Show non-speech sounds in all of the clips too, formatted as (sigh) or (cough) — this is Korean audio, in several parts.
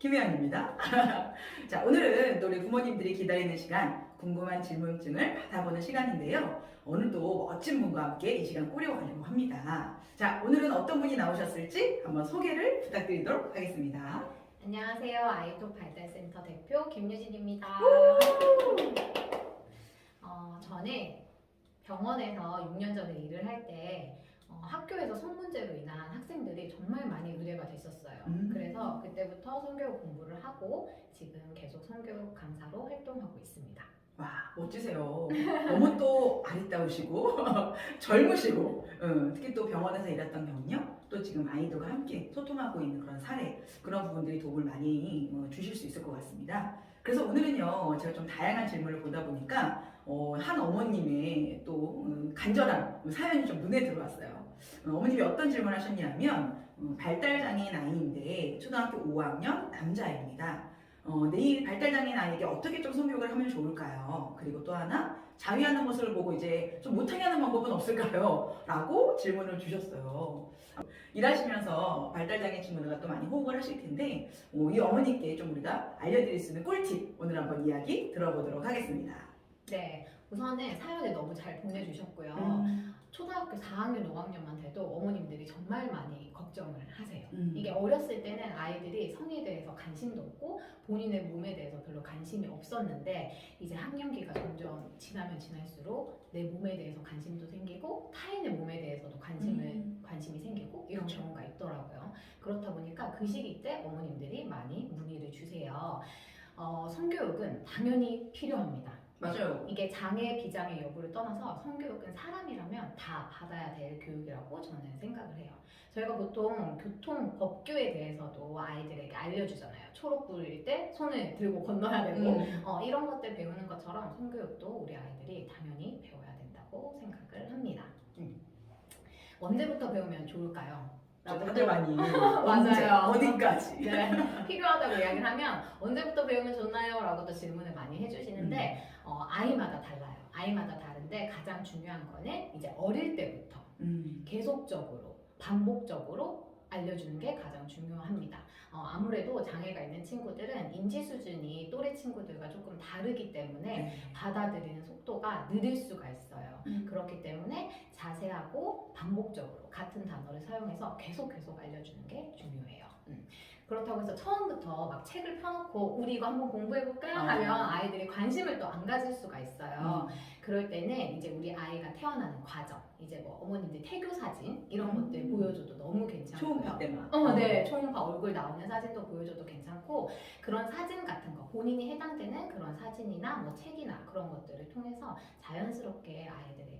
김혜영입니다. (laughs) 자, 오늘은 또 우리 부모님들이 기다리는 시간, 궁금한 질문증을 받아보는 시간인데요. 오늘도 멋진 분과 함께 이 시간 꾸려가려고 합니다. 자, 오늘은 어떤 분이 나오셨을지 한번 소개를 부탁드리도록 하겠습니다. 안녕하세요. 아이톡 발달센터 대표 김유진입니다. 어, 저는 병원에서 6년 전에 일을 할때 어, 학교에서 성문제로 인한 학생들이 정말 많이 의뢰가 됐었어요. 음. 그래서 그때부터 성교육 공부를 하고 지금 계속 성교육 강사로 활동하고 있습니다. 와, 멋지세요. 너무 또 아리따우시고, (laughs) 젊으시고, 어, 특히 또 병원에서 일했던 경력, 또 지금 아이들과 함께 소통하고 있는 그런 사례, 그런 부분들이 도움을 많이 어, 주실 수 있을 것 같습니다. 그래서 오늘은요, 제가 좀 다양한 질문을 보다 보니까, 어, 한 어머님의 또 음, 간절한 사연이 좀 눈에 들어왔어요. 어, 어머님이 어떤 질문을 하셨냐면, 음, 발달장애인 아이인데, 초등학교 5학년 남자아이입니다. 어, 내일 발달장애인 아이에게 어떻게 좀 성교육을 하면 좋을까요? 그리고 또 하나 자위하는 모습을 보고 이제 좀 못하게 하는 방법은 없을까요? 라고 질문을 주셨어요. 일하시면서 발달장애 친구들과 또 많이 호흡을 하실 텐데 어, 이 어머니께 좀 우리가 알려드릴 수 있는 꿀팁 오늘 한번 이야기 들어보도록 하겠습니다. 네, 우선은 사연을 너무 잘 보내주셨고요. 음, 초등학교 4학년, 5학년만 돼도 어머님들이 정말 많이 걱정을 하세요. 음. 이게 어렸을 때는 아이들이 성에 대해서 관심도 없고 본인의 몸에 대해서 별로 관심이 없었는데 이제 학년기가 점점 지나면 지날수록 내 몸에 대해서 관심도 생기고 타인의 몸에 대해서도 관심을 음. 관심이 생기고 이런 그렇죠. 경우가 있더라고요. 그렇다 보니까 그 시기 때 어머님들이 많이 문의를 주세요. 어, 성교육은 당연히 필요합니다. 맞아요. 이게 장애 비장애 여부를 떠나서 성교육은 사람이라면 다 받아야 될 교육이라고 저는 생각을 해요. 저희가 보통 교통 법규에 대해서도 아이들에게 알려주잖아요. 초록불일 때 손을 들고 건너야 되고 음. 어, 이런 것들 배우는 것처럼 성교육도 우리 아이들이 당연히 배워야 된다고 생각을 합니다. 음. 언제부터 배우면 좋을까요? 다들 많이 (laughs) 맞아요. 언제, 어디까지? 네, (laughs) 필요하다고 이야기를 하면 언제부터 배우면 좋나요? 라고 또 질문을 많이 해주시는데 어, 아이마다 달라요. 아이마다 다른데 가장 중요한 거는 이제 어릴 때부터 음. 계속적으로 반복적으로 알려주는 게 가장 중요합니다. 어, 아무래도 장애가 있는 친구들은 인지 수준이 또래 친구들과 조금 다르기 때문에 네. 받아들이는 속도가 느릴 수가 있어요. 음. 그렇기 때문에 자세하고 반복적으로 같은 단어를 사용해서 계속 계속 알려주는 게 중요해요. 음. 그렇다고 해서 처음부터 막 책을 펴놓고 우리 이거 한번 공부해볼까요? 아. 하면 아이들이 관심을 또 안 가질 수가 있어요. 음. 그럴 때는 이제 우리 아이가 태어나는 과정, 이제 뭐 어머님들 태교 사진 이런 음. 것들 보여줘도 너무 괜찮고요. 초음파 때만. 어, 네. 초음파 얼굴 나오는 사진도 보여줘도 괜찮고 그런 사진 같은 거 본인이 해당되는 그런 사진이나 뭐 책이나 그런 것들을 통해서 자연스럽게 아이들에게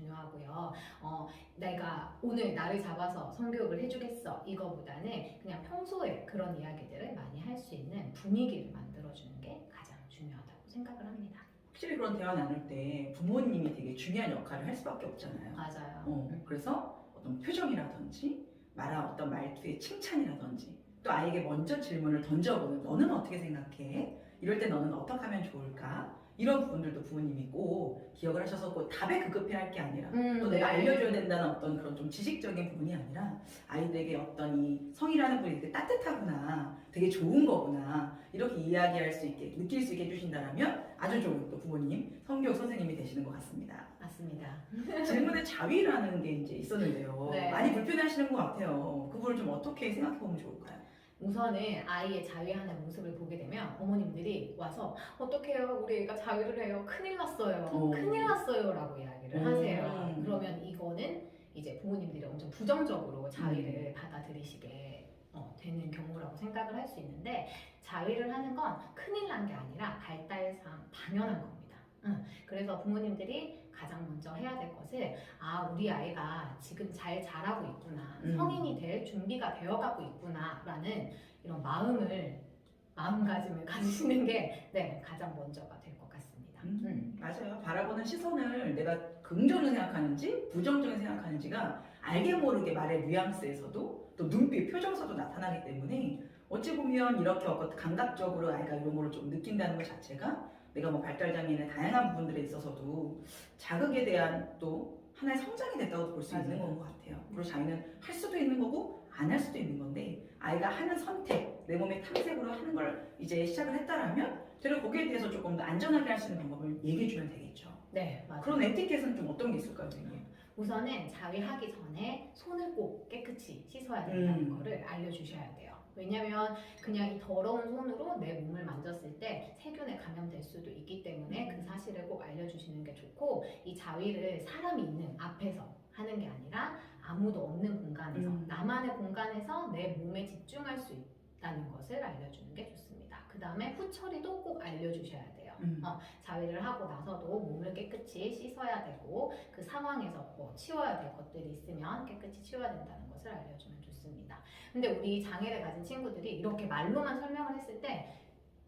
중요하고요. 어, 내가 오늘 나를 잡아서 성교육을 해주겠어 이거보다는 그냥 평소에 그런 이야기들을 많이 할 수 있는 분위기를 만들어주는 게 가장 중요하다고 생각을 합니다. 확실히 그런 대화 나눌 때 부모님이 되게 중요한 역할을 할 수밖에 없잖아요. 맞아요. 어, 그래서 어떤 표정이라든지 말한 어떤 말투의 칭찬이라든지 또 아이에게 먼저 질문을 던져보는 너는 어떻게 생각해? 이럴 때 너는 어떻게 하면 좋을까? 이런 부분들도 부모님이 꼭 기억을 하셔서 꼭 답에 급급해 할 게 아니라 음, 또 내가 알려줘야 된다는 어떤 그런 좀 지식적인 부분이 아니라 아이들에게 어떤 이 성이라는 분이 되게 따뜻하구나, 되게 좋은 거구나 이렇게 이야기할 수 있게 느낄 수 있게 해주신다면 아주 좋은 또 부모님, 성교육 선생님이 되시는 것 같습니다. 맞습니다. (laughs) 질문에 자위라는 게 이제 있었는데요. 네. 많이 불편해하시는 것 같아요. 그 부분을 좀 어떻게 생각해 보면 좋을까요? 우선은 아이의 자위하는 모습을 보게 되면 어머님들이 와서 어떡해요 우리 애가 자위를 해요 큰일 났어요 오. 큰일 났어요 라고 이야기를 음. 하세요 그러면 이거는 이제 부모님들이 엄청 부정적으로 자위를 음. 받아들이시게 어, 되는 경우라고 생각을 할 수 있는데 자위를 하는 건 큰일 난 게 아니라 발달상 당연한 겁니다 응. 그래서 부모님들이 가장 먼저 해야 될 것을 아 우리 아이가 지금 잘 자라고 있구나 음. 성인이 될 준비가 되어가고 있구나라는 이런 마음을 마음가짐을 (laughs) 가지시는 게 네, 가장 먼저가 될 것 같습니다. 음, 음. 맞아요. 바라보는 시선을 내가 긍정적으로 생각하는지 부정적으로 생각하는지가 알게 모르게 말의 뉘앙스에서도 또 눈빛, 표정에서도 나타나기 때문에 어찌 보면 이렇게 감각적으로 아이가 이런 거를 좀 느낀다는 것 자체가 내가 뭐 발달 장애인의 다양한 부분들에 있어서도 자극에 대한 또 하나의 성장이 됐다고 볼 수 있는. 건 것 같아요. 그리고 자기는 할 수도 있는 거고 안 할 수도 있는 건데 아이가 하는 선택, 내 몸의 탐색으로 하는 걸 이제 시작을 했다라면 되려 거기에 대해서 조금 더 안전하게 할 수 있는 방법을 얘기해 주면 되겠죠. 네, 맞아요. 그런 에티켓은 좀 어떤 게 있을까요, 선생님? 우선은 자위하기 전에 손을 꼭 깨끗이 씻어야 된다는 음. 거를 알려주셔야 돼요. 왜냐면 그냥 이 더러운 손으로 내 몸을 만졌을 때 세균에 감염될 수도 있기 때문에 그 사실을 꼭 알려주시는 게 좋고 이 자위를 사람이 있는 앞에서 하는 게 아니라 아무도 없는 공간에서 음. 나만의 공간에서 내 몸에 집중할 수 있다는 것을 알려주는 게 좋습니다. 그 다음에 후처리도 꼭 알려주셔야 돼요. 음. 어, 자위를 하고 나서도 몸을 깨끗이 씻어야 되고 그 상황에서 뭐 치워야 될 것들이 있으면 깨끗이 치워야 된다는 것을 알려주면 좋습니다. 근데 우리 장애를 가진 친구들이 이렇게 말로만 설명을 했을 때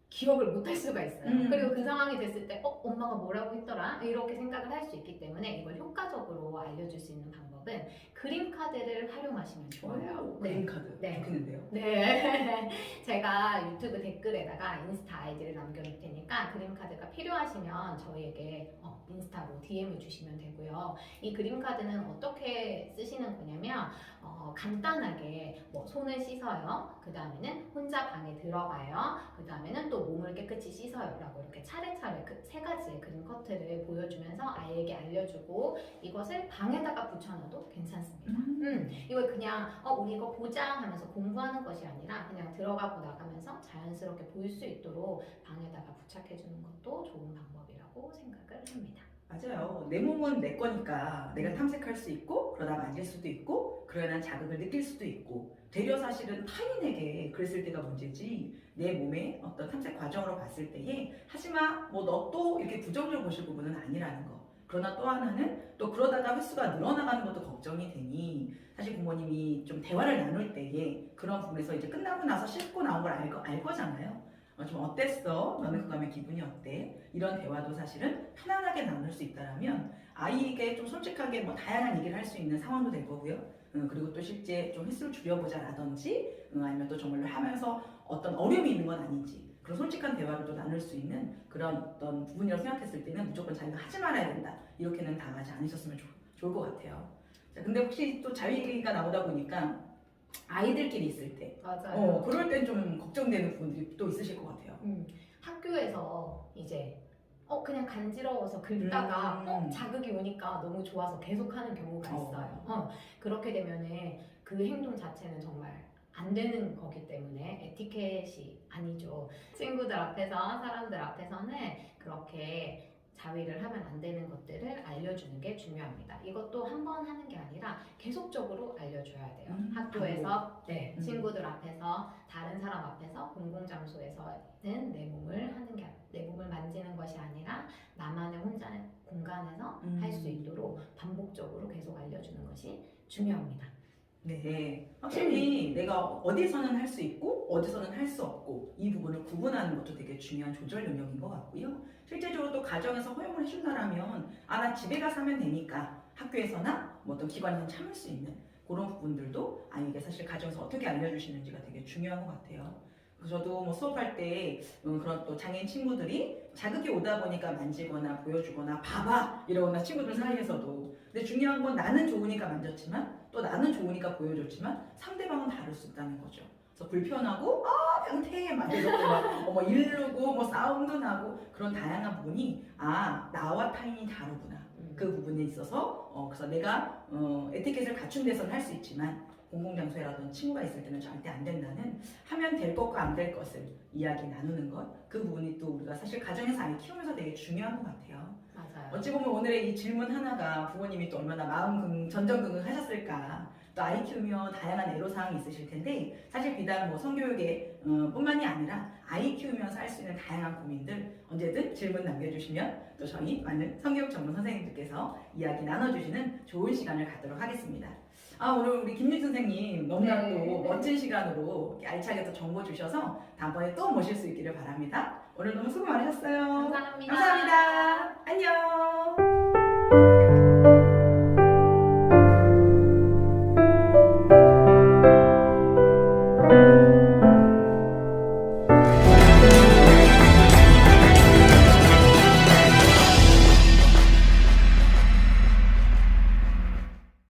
기억을 못 할 수가 있어요. 음. 그리고 그 상황이 됐을 때, 어, 엄마가 뭐라고 했더라? 이렇게 생각을 할 수 있기 때문에 이걸 효과적으로 알려줄 수 있는 방법은 그림 카드를 활용하시면 좋아요. 오, 네. 그림 카드 네. 좋겠는데요. 네. (laughs) 제가 유튜브 댓글에다가 인스타 아이디를 남겨놓을 테니까 그림 카드가 필요하시면 저희에게 어, 인스타로 DM을 주시면 되고요. 이 그림 카드는 어떻게 쓰시는 거냐면 어, 간단하게 뭐 손을 씻어요. 그 다음에는 혼자 방에 들어가요. 그 다음에는 또 몸을 깨끗이 씻어요라고 이렇게 차례차례 그 세 가지의 그림 커트를 보여주면서 아이에게 알려주고 이것을 방에다가 붙여놔도 괜찮습니다. 음. 음, 이걸 그냥 어 우리 이거 보자 하면서 공부하는 것이 아니라 그냥 들어가고 나가면서 자연스럽게 보일 수 있도록 방에다가 부착해 주는 것도 좋은 방법이라고 생각을 합니다. 맞아요. 내 몸은 내 거니까 내가 탐색할 수 있고 그러다 만질 수도 있고 그러야 난 자극을 느낄 수도 있고 되려 사실은 타인에게 그랬을 때가 문제지 내 몸의 어떤 탐색 과정으로 봤을 때에 하지마 뭐너 또 이렇게 부정적으로 보실 부분은 아니라는 거. 그러나 또 하나는 또 그러다가 횟수가 늘어나가는 것도 걱정이 되니 사실 부모님이 좀 대화를 나눌 때에 그런 부분에서 이제 끝나고 나서 씻고 나온 걸 알, 거, 알 거잖아요. 어, 좀 어땠어? 너는 하면 기분이 어때? 이런 대화도 사실은 편안하게 나눌 수 있다라면 아이에게 좀 솔직하게 뭐 다양한 얘기를 할 수 있는 상황도 될 거고요. 음, 그리고 또 실제 좀 횟수를 줄여보자라든지 음, 아니면 또 정말로 하면서 어떤 어려움이 있는 건 아닌지 그런 솔직한 대화를 또 나눌 수 있는 그런 어떤 부분이라고 생각했을 때는 무조건 자기가 하지 말아야 된다 이렇게는 당하지 않으셨으면 좋, 좋을 것 같아요. 자, 근데 혹시 또 자유 얘기가 나오다 보니까 아이들끼리 있을 때 맞아요. 어, 그럴 땐 좀 걱정되는 부분들이 또 있으실 것 같아요. 음, 학교에서 이제 어 그냥 간지러워서 긁다가 음. 어, 자극이 오니까 너무 좋아서 계속하는 경우가 어. 있어요. 어, 그렇게 되면은 그 행동 자체는 정말 안 되는 거기 때문에 에티켓이 아니죠. 친구들 앞에서 사람들 앞에서는 그렇게 자위를 하면 안 되는 것들을 알려주는 게 중요합니다. 이것도 한 번 하는 게 아니라 계속적으로 알려줘야 돼요. 음, 학교에서, 네, 음. 친구들 앞에서, 다른 사람 앞에서, 공공장소에서는 내 몸을 하는 게, 내 몸을 만지는 것이 아니라 나만의 혼자의 공간에서 음. 할수 있도록 반복적으로 계속 알려주는 것이 중요합니다. 네, 확실히 내가 어디서는 할 수 있고 어디서는 할 수 없고 이 부분을 구분하는 것도 되게 중요한 조절 능력인 것 같고요. 또 가정에서 허용을 해준다라면 아 나 집에 가서 하면 되니까 학교에서나 뭐 어떤 기관에서 참을 수 있는 그런 부분들도 아이에게 사실 가정에서 어떻게 알려주시는지가 되게 중요한 것 같아요. 저도 뭐 수업할 때 음, 그런 또 장애인 친구들이 자극이 오다 보니까 만지거나 보여주거나 봐봐 이러거나 친구들 사이에서도 근데 중요한 건 나는 좋으니까 만졌지만 또 나는 좋으니까 보여줬지만 상대방은 다를 수 있다는 거죠. 그래서 불편하고 아 만져줬고 막 어, 뭐 이르고 뭐 싸움도 나고 그런 다양한 부분이 아 나와 타인이 다르구나 그 부분에 있어서 어, 그래서 내가 어, 에티켓을 갖춘 데서는 할 수 있지만 공공장소에라든 친구가 있을 때는 절대 안 된다는 하면 될 것과 안 될 것을 이야기 나누는 것 그 부분이 또 우리가 사실 가정에서 아이 키우면서 되게 중요한 것 같아요. 맞아요. 어찌 보면 오늘의 이 질문 하나가 부모님이 또 얼마나 마음 긍, 전전긍긍 하셨을까. 또 아이 키우며 다양한 애로사항이 있으실 텐데 사실 비단 뭐 성교육에 어, 뿐만이 아니라 아이 키우면서 할 수 있는 다양한 고민들 언제든 질문 남겨주시면 또 저희 많은 성교육 전문 선생님들께서 이야기 나눠주시는 좋은 시간을 갖도록 하겠습니다. 아 오늘 우리 김윤 선생님 너무나 네. 또 멋진 시간으로 알차게 또 정보 주셔서 다음번에 또 모실 수 있기를 바랍니다. 오늘 너무 수고 많으셨어요. 감사합니다. 감사합니다. 안녕.